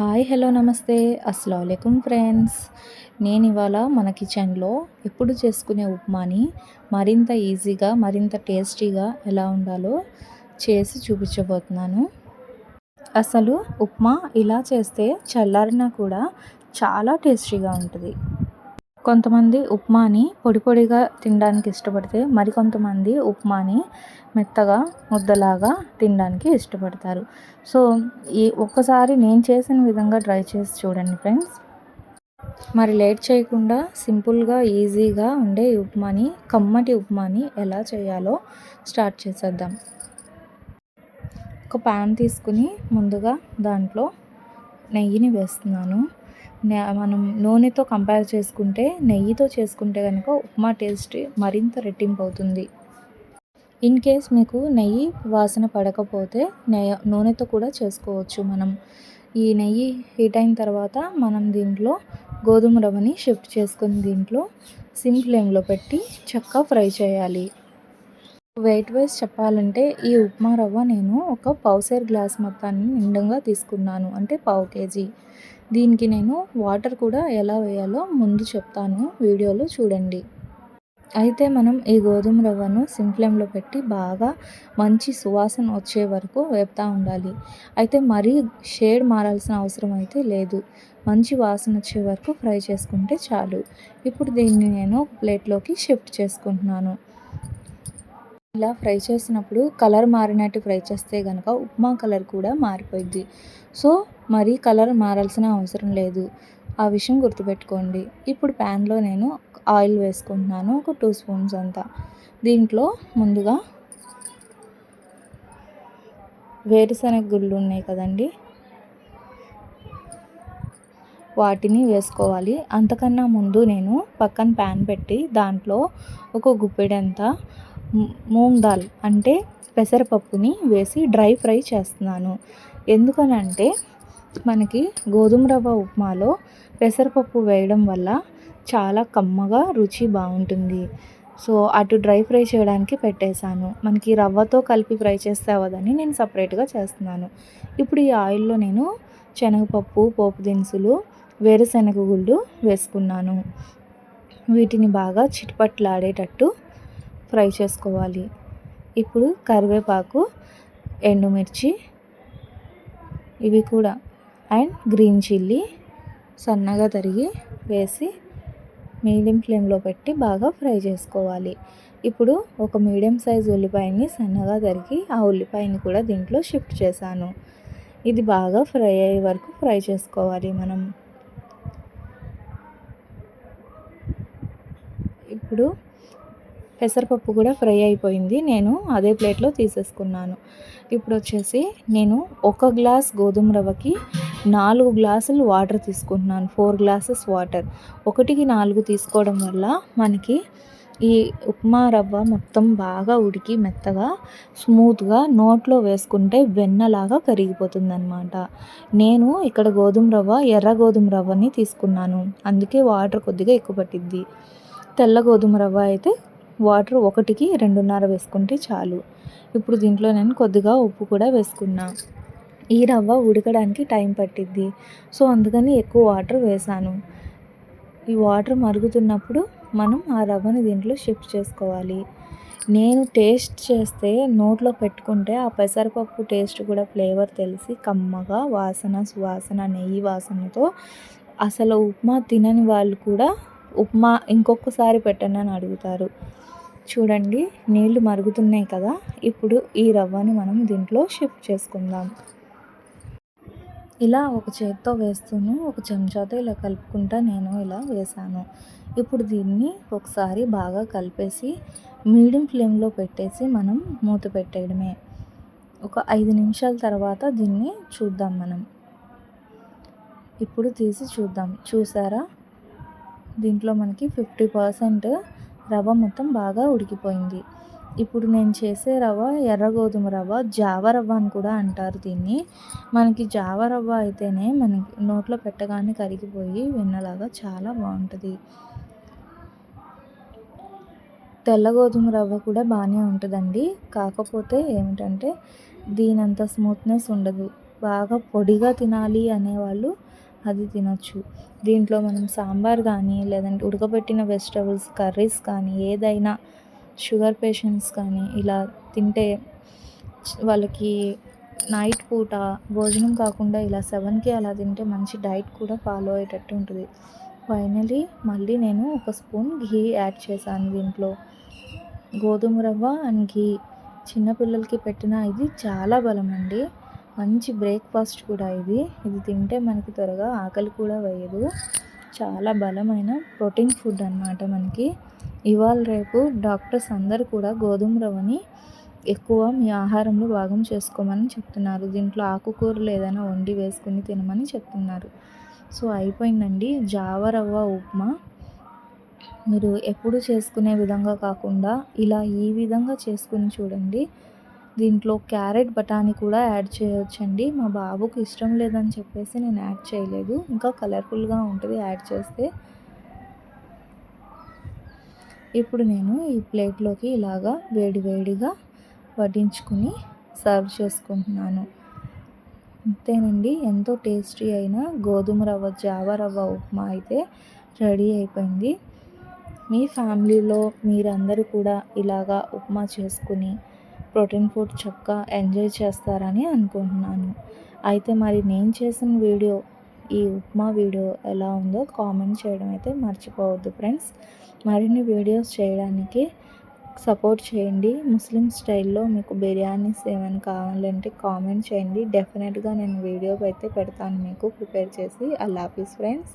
Hi hello నమస్తే. అస్సలం friends. నేను ఇవాళ మన కిచెన్లో ఎప్పుడు చేసుకునే ఉప్మాని మరింత ఈజీగా మరింత టేస్టీగా ఎలా ఉండాలో చేసి చూపించబోతున్నాను. అసలు ఉప్మా ఇలా చేస్తే చల్లారినా కూడా చాలా టేస్టీగా ఉంటుంది. కొంతమంది ఉప్మాని పొడి పొడిగా తినడానికి ఇష్టపడితే మరికొంతమంది ఉప్మాని మెత్తగా ముద్దలాగా తినడానికి ఇష్టపడతారు. సో ఈ ఒక్కసారి నేను చేసిన విధంగా ట్రై చేసి చూడండి ఫ్రెండ్స్. మరి లేట్ చేయకుండా సింపుల్గా ఈజీగా ఉండే ఉప్మాని కమ్మటి ఉప్మాని ఎలా చేయాలో స్టార్ట్ చేసేద్దాం. ఒక ప్యాన్ తీసుకుని ముందుగా దాంట్లో నెయ్యిని వేస్తున్నాను. మనం నూనెతో కంపేర్ చేసుకుంటే నెయ్యితో చేసుకుంటే కనుక ఉప్మా టేస్ట్ మరింత రెట్టింపు అవుతుంది ఇన్ కేస్ మీకు నెయ్యి వాసన పడకపోతే నెయ్యి నూనెతో కూడా చేసుకోవచ్చు మనం. ఈ నెయ్యి హీట్ అయిన తర్వాత మనం దీంట్లో గోధుమ రవ్వని షిఫ్ట్ చేసుకుని దీంట్లో సిమ్ ఫ్లేమ్లో పెట్టి చక్కగా ఫ్రై చేయాలి. వెయిట్ వైజ్ చెప్పాలంటే ఈ ఉప్మా రవ్వ నేను ఒక పౌసేర్ గ్లాస్ మొత్తాన్ని నిండుగా తీసుకున్నాను. అంటే పావు కేజీ. దీనికి నేను వాటర్ కూడా ఎలా వేయాలో ముందు చెప్తాను వీడియోలో చూడండి. అయితే మనం ఈ గోధుమ రవ్వను సిమ్ ఫ్లేమ్లో పెట్టి బాగా మంచి సువాసన వచ్చే వరకు వేపుతూ ఉండాలి. అయితే మరీ షేడ్ మారాల్సిన అవసరం అయితే లేదు. మంచి వాసన వచ్చే వరకు ఫ్రై చేసుకుంటే చాలు. ఇప్పుడు దీన్ని నేను ప్లేట్లోకి షిఫ్ట్ చేసుకుంటున్నాను. ఇలా ఫ్రై చేసినప్పుడు కలర్ మారినట్టు ఫ్రై చేస్తే కనుక ఉప్మా కలర్ కూడా మారిపోయింది సో మరీ కలర్ మారాల్సిన అవసరం లేదు. ఆ విషయం గుర్తుపెట్టుకోండి. ఇప్పుడు ప్యాన్లో నేను ఆయిల్ వేసుకుంటున్నాను ఒక టూ స్పూన్స్ అంతా. దీంట్లో ముందుగా వేరుశనగ గుళ్ళు ఉన్నాయి కదండి. వాటిని వేసుకోవాలి. అంతకన్నా ముందు నేను పక్కన ప్యాన్ పెట్టి దాంట్లో ఒక గుప్పెడంతా మూంగ్ దాల్ అంటే పెసరపప్పుని వేసి డ్రై ఫ్రై చేస్తున్నాను. ఎందుకనంటే మనకి గోధుమ రవ్వ ఉప్మాలో పెసరపప్పు వేయడం వల్ల చాలా కమ్మగా రుచి బాగుంటుంది. సో అటు డ్రై ఫ్రై చేయడానికి పెట్టేశాను. మనకి రవ్వతో కలిపి ఫ్రై చేస్తే అవ్వదని నేను సపరేట్గా చేస్తున్నాను. ఇప్పుడు ఈ ఆయిల్లో నేను శనగపప్పు పోపు దినుసులు వేరుశనగ గుళ్ళు వేసుకున్నాను. వీటిని బాగా చిట్పట్లాడేటట్టు ఫ్రై చేసుకోవాలి. ఇప్పుడు కరివేపాకు ఎండుమిర్చి ఇవి కూడా అండ్ గ్రీన్ చిల్లీ సన్నగా తరిగి వేసి మీడియం ఫ్లేమ్లో పెట్టి బాగా ఫ్రై చేసుకోవాలి. ఇప్పుడు ఒక మీడియం సైజ్ ఉల్లిపాయని సన్నగా తరిగి ఆ ఉల్లిపాయని కూడా దీంట్లో షిఫ్ట్ చేశాను. ఇది బాగా ఫ్రై అయ్యే వరకు ఫ్రై చేసుకోవాలి మనం. ఇప్పుడు పెసరపప్పు కూడా ఫ్రై అయిపోయింది. నేను అదే ప్లేట్లో తీసేసుకున్నాను. ఇప్పుడు వచ్చేసి నేను ఒక గ్లాస్ గోధుమ రవ్వకి నాలుగు గ్లాసులు వాటర్ తీసుకుంటున్నాను. Four glasses water. ఒకటికి నాలుగు తీసుకోవడం వల్ల మనకి ఈ ఉప్మా రవ్వ మొత్తం బాగా ఉడికి మెత్తగా స్మూత్గా నోట్లో వేసుకుంటే వెన్నలాగా కరిగిపోతుంది అనమాట నేను ఇక్కడ గోధుమ రవ్వ ఎర్ర గోధుమ రవ్వని తీసుకున్నాను. అందుకే వాటర్ కొద్దిగా ఎక్కువ పట్టిద్ది. తెల్ల గోధుమ రవ్వ అయితే వాటర్ ఒకటికి రెండున్నర వేసుకుంటే చాలు. ఇప్పుడు దీంట్లో నేను కొద్దిగా ఉప్పు కూడా వేసుకున్నాను ఈ రవ్వ ఉడకడానికి టైం పట్టిద్ది. సో అందుకని ఎక్కువ వాటర్ వేసాను. ఈ వాటర్ మరుగుతున్నప్పుడు మనం ఆ రవ్వని దీంట్లో షిఫ్ట్ చేసుకోవాలి. నేను టేస్ట్ చేస్తే నోట్లో పెట్టుకుంటే ఆ పెసరపప్పు టేస్ట్ కూడా ఫ్లేవర్ తెలిసి కమ్మగా వాసన సువాసన నెయ్యి వాసనతో అసలు ఉప్మా తినని వాళ్ళు కూడా ఉప్మా ఇంకొకసారి పెట్టండి అని అడుగుతారు. చూడండి నీళ్ళు మరుగుతున్నాయి కదా ఇప్పుడు ఈ రవ్వని మనం దీంట్లో షిఫ్ట్ చేసుకుందాం. ఇలా ఒక చేత్తో వేస్తూను ఒక చెంచాతో ఇలా కలుపుకుంటా నేను ఇలా వేసాను. ఇప్పుడు దీన్ని ఒకసారి బాగా కలిపేసి మీడియం ఫ్లేమ్లో పెట్టేసి మనం మూత పెట్టేయడమే. ఒక ఐదు నిమిషాల తర్వాత దీన్ని చూద్దాం మనం. ఇప్పుడు తీసి చూద్దాం. చూసారా? దీంట్లో మనకి ఫిఫ్టీ పర్సెంట్ రవ్వ మొత్తం బాగా ఉడికిపోయింది. ఇప్పుడు నేను చేసే రవ్వ ఎర్ర గోధుమ రవ్వ జావ రవ్వ అని కూడా అంటారు దీన్ని. మనకి జావ రవ్వ అయితేనే మనకి నోట్లో పెట్టగానే కరిగిపోయి వెన్నలాగా చాలా బాగుంటుంది. తెల్ల గోధుమ రవ్వ కూడా బాగానే ఉంటుందండి. కాకపోతే ఏమిటంటే దీనంత స్మూత్నెస్ ఉండదు. బాగా పొడిగా తినాలి అనేవాళ్ళు అది తినొచ్చు. దీంట్లో మనం సాంబార్ కానీ లేదంటే ఉడకబెట్టిన వెజిటబుల్స్ కర్రీస్ కానీ ఏదైనా షుగర్ పేషెంట్స్ కానీ ఇలా తింటే వాళ్ళకి నైట్ పూట భోజనం కాకుండా ఇలా సెవెన్కి అలా తింటే మంచి డైట్ కూడా ఫాలో అయ్యేటట్టు ఉంటుంది. ఫైనలీ మళ్ళీ నేను ఒక స్పూన్ ఘీ యాడ్ చేశాను దీంట్లో. గోధుమ రవ్వ అండ్ ఘీ. చిన్నపిల్లలకి పెట్టిన ఇది చాలా బలం అండి. మంచి బ్రేక్ఫాస్ట్ కూడా ఇది. ఇది తింటే మనకి త్వరగా ఆకలి కూడా వేయదు. చాలా బలమైన ప్రోటీన్ ఫుడ్ అనమాట మనకి. ఇవాళ రేపు డాక్టర్స్ అందరు కూడా గోధుమ రవ్వని ఎక్కువ మీ ఆహారంలో భాగం చేసుకోమని చెప్తున్నారు. దీంట్లో ఆకుకూరలు ఏదైనా వండి వేసుకుని తినమని చెప్తున్నారు. సో అయిపోయిందండి. జావ రవ్వ ఉప్మా. మీరు ఎప్పుడు చేసుకునే విధంగా కాకుండా ఇలా ఈ విధంగా చేసుకుని చూడండి. దీంట్లో క్యారెట్ బఠానీ కూడా యాడ్ చేయొచ్చండి. మా బాబుకి ఇష్టం లేదని చెప్పేసి నేను యాడ్ చేయలేదు. ఇంకా కలర్ఫుల్గా ఉంటుంది యాడ్ చేస్తే. ఇప్పుడు నేను ఈ ప్లేట్లోకి ఇలాగా వేడి వేడిగా వడ్డించుకుని సర్వ్ చేసుకుంటున్నాను. అంతేనండి ఎంతో టేస్టీ అయిన గోధుమ రవ్వ జావ రవ్వ ఉప్మా అయితే రెడీ అయిపోయింది. మీ ఫ్యామిలీలో మీరందరూ కూడా ఇలాగా ఉప్మా చేసుకుని ప్రోటీన్ ఫుడ్ చక్కగా ఎంజాయ్ చేస్తారని అనుకుంటున్నాను. అయితే మరి నేను చేసిన వీడియో ఈ ఉప్మా వీడియో ఎలా ఉందో కామెంట్ చేయడం అయితే మర్చిపోవద్దు ఫ్రెండ్స్. మరిన్ని వీడియోస్ చేయడానికి సపోర్ట్ చేయండి. ముస్లిం స్టైల్లో మీకు బిర్యానీస్ ఏమైనా కావాలంటే కామెంట్ చేయండి. డెఫినెట్గా నేను వీడియో అయితే పెడతాను. మీకు ప్రిపేర్ చేసి. అల్లాఫీస్ ఫ్రెండ్స్